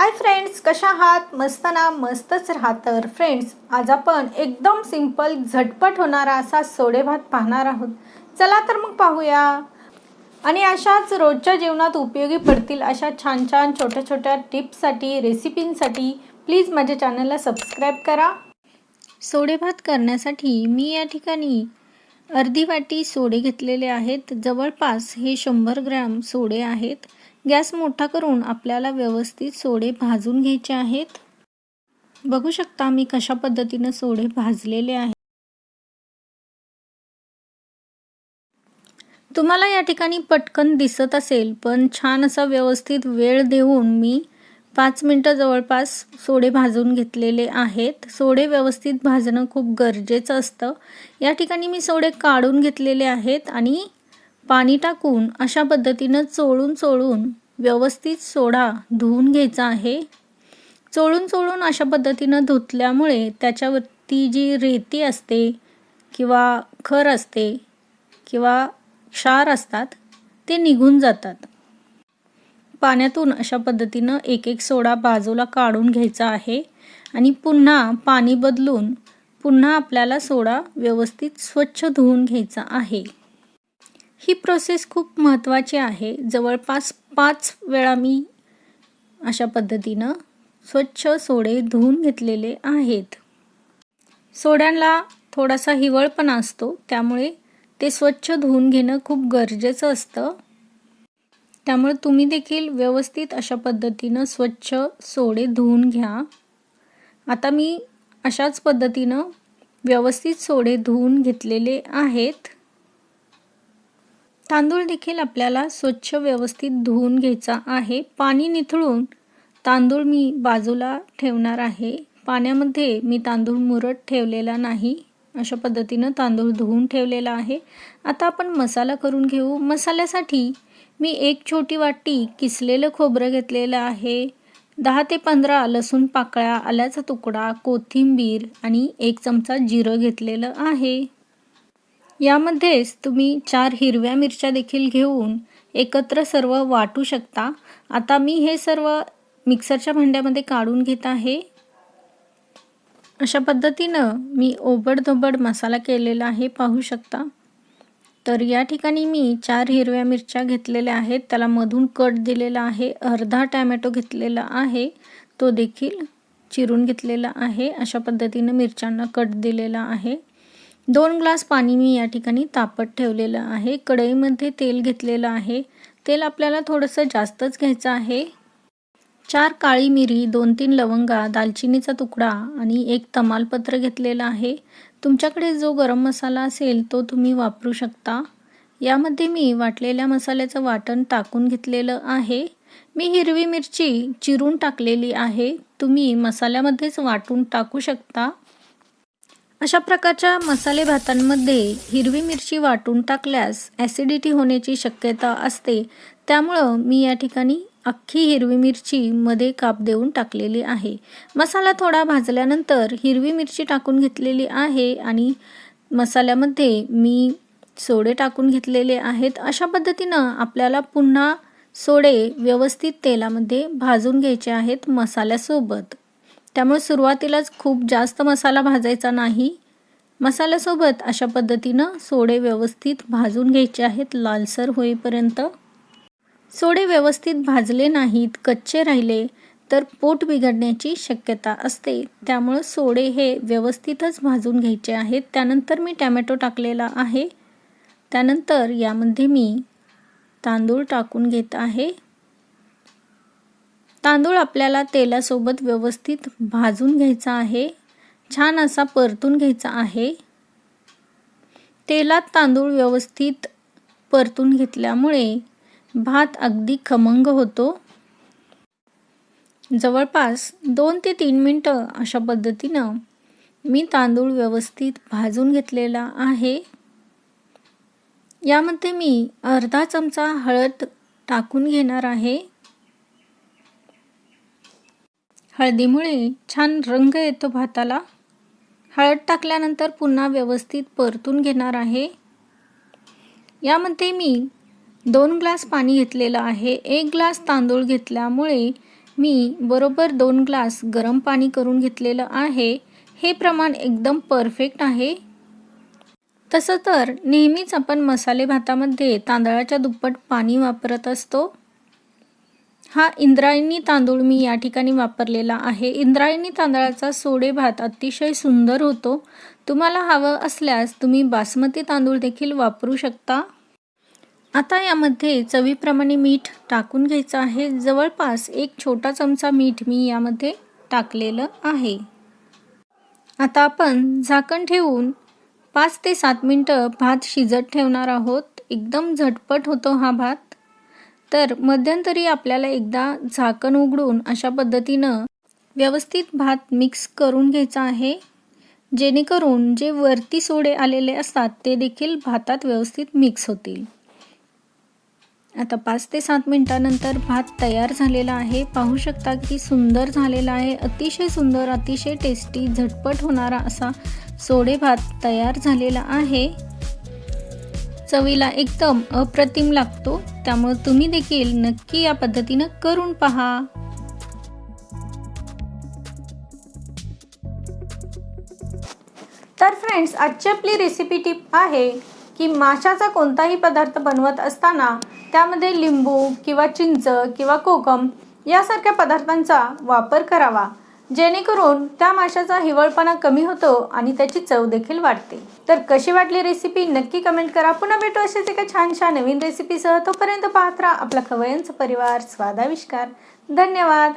Hi friends कशा आहात? मस्त ना? मस्तच राहा तर. फ्रेंड्स आज आपण एकदम सिंपल झटपट होणारा असा सोडे भात पाहणार आहोत. चला तर मग पाहूया. आणि अशाच रोजच्या जीवनात उपयोगी पडतील अशा छान छान छोट्या छोट्या टिप्ससाठी रेसिपींसाठी प्लीज माझ्या चॅनलला सबस्क्राईब करा. सोडे भात करण्यासाठी मी या ठिकाणी अर्धी वाटी सोडे घेतलेले आहेत. जवळपास हे शंभर ग्रॅम सोडे आहेत. गॅस मोठा करून आपल्याला व्यवस्थित सोडे भाजून घ्यायचे आहेत. बघू शकता मी कशा पद्धतीनं सोडे भाजलेले आहेत. तुम्हाला या ठिकाणी पटकन दिसत असेल पण छान असा व्यवस्थित वेळ देऊन मी पाच मिनटं जवळपास सोडे भाजून घेतलेले आहेत. सोडे व्यवस्थित भाजणं खूप गरजेचं असतं. या ठिकाणी मी सोडे काढून घेतलेले आहेत आणि पाणी टाकून अशा पद्धतीनं चोळून चोळून व्यवस्थित सोडा धुवून घ्यायचा आहे. चोळून चोळून अशा पद्धतीनं धुतल्यामुळे त्याच्यावरती जी रेती असते किंवा खर असते किंवा क्षार असतात ते निघून जातात. पाण्यातून अशा पद्धतीनं एक एक सोडा बाजूला काढून घ्यायचा आहे आणि पुन्हा पाणी बदलून पुन्हा आपल्याला सोडा व्यवस्थित स्वच्छ धुवून घ्यायचा आहे. ही प्रोसेस खूप महत्त्वाची आहे. जवळपास पाच वेळा मी अशा पद्धतीनं स्वच्छ सोडे धुवून घेतलेले आहेत. सोड्यांना थोडासा हिवळपणा असतो त्यामुळे ते स्वच्छ धुवून घेणं खूप गरजेचं असतं. त्यामुळे तुम्ही देखील व्यवस्थित अशा पद्धतीनं स्वच्छ सोडे धुवून घ्या. आता मी अशाच पद्धतीनं व्यवस्थित सोडे धुवून घेतलेले आहेत. तांदूळ देखील आपल्याला स्वच्छ व्यवस्थित धुवून घ्यायचा आहे. पाणी निथळून तांदूळ मी बाजूला ठेवणार आहे. पाण्यामध्ये मी तांदूळ मुरट ठेवलेला नाही. अशा पद्धतीनं तांदूळ धुवून ठेवलेला आहे. आता आपण मसाला करून घेऊ. मसाल्यासाठी मी एक छोटी वाटी किसलेलं खोबरं घेतलेलं आहे. दहा ते पंधरा लसूण पाकळ्या आल्याचा तुकडा कोथिंबीर आणि एक चमचा जिरं घेतलेलं आहे. यामध्येच तुम्ही चार हिरव्या मिरच्या देखील घेऊन एकत्र सर्व वाटू शकता. आता मी हे सर्व मिक्सरच्या भांड्यामध्ये काढून घेत आहे. अशा पद्धतीनं मी ओबडधोबड मसाला केलेला आहे पाहू शकता. तर या ठिकाणी मी चार हिरव्या मिरच्या घेतलेल्या आहेत. त्याला मधून कट दिलेला आहे. अर्धा टॅमॅटो घेतलेला आहे. तो देखील चिरून घेतलेला आहे. अशा पद्धतीनं मिरच्यांना कट दिलेला आहे. दोन ग्लास पाणी मी या ठिकाणी तापत ठेवलेलं आहे. कढईमध्ये तेल घेतलेलं आहे. तेल आपल्याला थोडंसं जास्तच घ्यायचं आहे. चार काळी मिरी दोन तीन लवंगा दालचिनीचा तुकडा आणि एक तमालपत्र घेतलेलं आहे. तुमच्याकडे जो गरम मसाला असेल तो तुम्ही वापरू शकता. यामध्ये मी वाटलेल्या मसाल्याचं वाटण टाकून घेतलेलं आहे. मी हिरवी मिरची चिरून टाकलेली आहे. तुम्ही मसाल्यामध्येच वाटून टाकू शकता. अशा प्रकारच्या मसाले भातांमध्ये हिरवी मिरची वाटून टाकल्यास ॲसिडिटी होण्याची शक्यता असते. त्यामुळं मी या ठिकाणी अख्खी हिरवी मिरची मध्ये काप देऊन टाकलेली आहे. मसाला थोडा भाजल्यानंतर हिरवी मिरची टाकून घेतलेली आहे आणि मसाल्यामध्ये मी सोडे टाकून घेतलेले आहेत. अशा पद्धतीनं आपल्याला पुन्हा सोडे व्यवस्थित तेलामध्ये भाजून घ्यायचे आहेत मसाल्यासोबत. त्यामुळे सुरुवातीलाच खूप जास्त मसाला भाजायचा नाही. मसाल्यासोबत अशा पद्धतीनं सोडे व्यवस्थित भाजून घ्यायचे आहेत. लालसर होईपर्यंत सोडे व्यवस्थित भाजले नाहीत कच्चे राहिले तर पोट बिघडण्याची शक्यता असते. त्यामुळं सोडे हे व्यवस्थितच भाजून घ्यायचे आहेत. त्यानंतर मी टॅमॅटो टाकलेला आहे. त्यानंतर यामध्ये मी तांदूळ टाकून घेत आहे. तांदूळ आपल्याला तेलासोबत व्यवस्थित भाजून घ्यायचा आहे. छान असा परतून घ्यायचा आहे. तेलात तांदूळ व्यवस्थित परतून घेतल्यामुळे भात अगदी खमंग होतो. जवळपास दोन ते तीन मिनटं अशा पद्धतीनं मी तांदूळ व्यवस्थित भाजून घेतलेला आहे. यामध्ये मी अर्धा चमचा हळद टाकून घेणार आहे. हळदीमुळे छान रंग येतो भाताला. हळद टाकल्यानंतर पुन्हा व्यवस्थित परतून घेणार आहे. यामध्ये मी दोन ग्लास पाणी घेतलेलं आहे. एक ग्लास तांदूळ घेतल्यामुळे मी बरोबर दोन ग्लास गरम पाणी करून घेतलेलं आहे. हे प्रमाण एकदम परफेक्ट आहे. तसं तर नेहमीच आपण मसाले भातामध्ये तांदळाच्या दुप्पट पाणी वापरत असतो. हा इंद्रायणी तांदूळ मी या ठिकाणी वापरलेला आहे. इंद्रायणी तांदळाचा सोडे भात अतिशय सुंदर होतो. तुम्हाला हवं असल्यास तुम्ही बासमती तांदूळ देखील वापरू शकता. आता यामध्ये चवीप्रमाणे मीठ टाकून घ्यायचं आहे. जवळपास एक छोटा चमचा मीठ मी यामध्ये टाकलेलं आहे. आता आपण झाकण ठेवून पाच ते सात मिनटं भात शिजत ठेवणार आहोत. एकदम झटपट होतो हा भात. तर मध्यंतरी आपल्याला एकदा झाकण उघडून अशा पद्धतीनं व्यवस्थित भात मिक्स करून घ्यायचा आहे. जेणेकरून जे वरती सोडे आलेले असतात ते देखील भातात व्यवस्थित मिक्स होतील. आता पाच ते सात मिनटानंतर भात तयार झालेला आहे. पाहू शकता की सुंदर झालेला आहे. अतिशय सुंदर अतिशय टेस्टी झटपट होणारा असा सोडे भात तयार झालेला आहे. चवीला एकदम अप्रतिम लागतो. त्यामुळे तुम्ही देखील नक्की या पद्धतीनं करून पहा. तर फ्रेंड्स आजची आपली रेसिपी टिप आहे. की माशाचा कोणताही पदार्थ बनवत असताना त्यामध्ये लिंबू किंवा चिंच किंवा कोकम यासारख्या पदार्थांचा वापर करावा. जेणेकरून त्या माशाचा हिवळपणा कमी होतो आणि त्याची चव देखील वाढते. तर कशी वाटली रेसिपी नक्की कमेंट करा. पुन्हा भेटू असेच एका छानशा नवीन रेसिपीसह तोपर्यंत पाहत राहा आपला खवयांचा परिवार. स्वादाविष्कार. धन्यवाद.